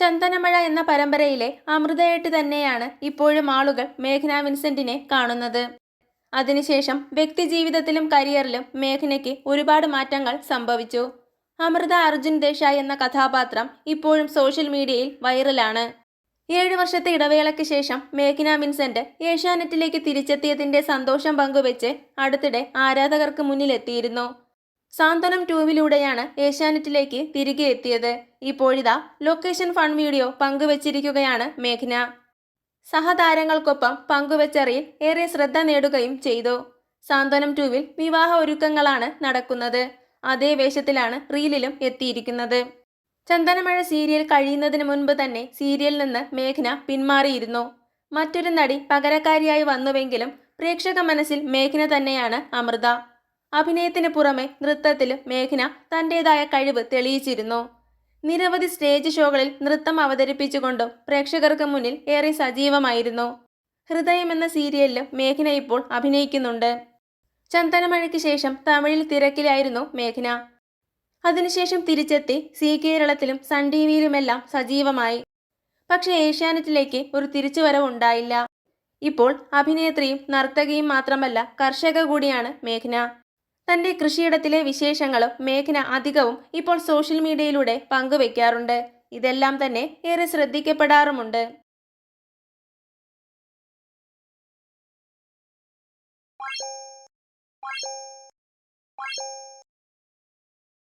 ചന്ദനമഴ എന്ന പരമ്പരയിലെ അമൃതയായിട്ട് തന്നെയാണ് ഇപ്പോഴും ആളുകൾ മേഘ്ന വിൻസെന്റിനെ കാണുന്നത്. അതിനുശേഷം വ്യക്തിജീവിതത്തിലും കരിയറിലും മേഘനയ്ക്ക് ഒരുപാട് മാറ്റങ്ങൾ സംഭവിച്ചു. അമൃത അർജുൻ ദേശായ് എന്ന കഥാപാത്രം ഇപ്പോഴും സോഷ്യൽ മീഡിയയിൽ വൈറലാണ്. ഏഴു വർഷത്തെ ഇടവേളയ്ക്ക് ശേഷം മേഘ്ന വിൻസെന്റ് ഏഷ്യാനെറ്റിലേക്ക് തിരിച്ചെത്തിയതിന്റെ സന്തോഷം പങ്കുവെച്ച് അടുത്തിടെ ആരാധകർക്ക് മുന്നിലെത്തിയിരുന്നു. സാന്ത്വനം ടൂവിലൂടെയാണ് ഏഷ്യാനെറ്റിലേക്ക് തിരികെ എത്തിയത്. ഇപ്പോഴിതാ ലൊക്കേഷൻ ഫൺ വീഡിയോ പങ്കുവച്ചിരിക്കുകയാണ് മേഘ്ന. സഹതാരങ്ങൾക്കൊപ്പം പങ്കുവച്ച റീൽ ഏറെ ശ്രദ്ധ നേടുകയും ചെയ്തു. സാന്ത്വനം ടൂവിൽ വിവാഹ ഒരുക്കങ്ങളാണ് നടക്കുന്നത്. അതേ വേഷത്തിലാണ് റീലിലും എത്തിയിരിക്കുന്നത്. ചന്ദനമഴ സീരിയൽ കഴിയുന്നതിന് മുൻപ് തന്നെ സീരിയലിൽ നിന്ന് മേഘ്ന പിന്മാറിയിരുന്നു. മറ്റൊരു നടി പകരക്കാരിയായി വന്നുവെങ്കിലും പ്രേക്ഷക മനസ്സിൽ മേഘ്ന തന്നെയാണ് അമൃത. അഭിനയത്തിന് പുറമെ നൃത്തത്തിലും മേഘ്ന തന്റേതായ കഴിവ് തെളിയിച്ചിരുന്നു. നിരവധി സ്റ്റേജ് ഷോകളിൽ നൃത്തം അവതരിപ്പിച്ചുകൊണ്ടും പ്രേക്ഷകർക്ക് മുന്നിൽ ഏറെ സജീവമായിരുന്നു. ഹൃദയം എന്ന സീരിയലിലും മേഘ്ന ഇപ്പോൾ അഭിനയിക്കുന്നുണ്ട്. ചന്ദനമഴയ്ക്ക് ശേഷം തമിഴിൽ തിരക്കിലായിരുന്നു മേഘ്ന. അതിനുശേഷം തിരിച്ചെത്തി സി കേരളത്തിലും സൺ ടി വിയിലുമെല്ലാം സജീവമായി. പക്ഷേ ഏഷ്യാനെറ്റിലേക്ക് ഒരു തിരിച്ചുവരവ് ഉണ്ടായില്ല. ഇപ്പോൾ അഭിനേത്രിയും നർത്തകിയും മാത്രമല്ല കർഷക കൂടിയാണ് മേഘ്ന. തന്റെ കൃഷിയിടത്തിലെ വിശേഷങ്ങളും മേഘ്ന അധികവും ഇപ്പോൾ സോഷ്യൽ മീഡിയയിലൂടെ പങ്കുവെക്കാറുണ്ട്. ഇതെല്ലാം തന്നെ ഏറെ ശ്രദ്ധിക്കപ്പെടാറുമുണ്ട്.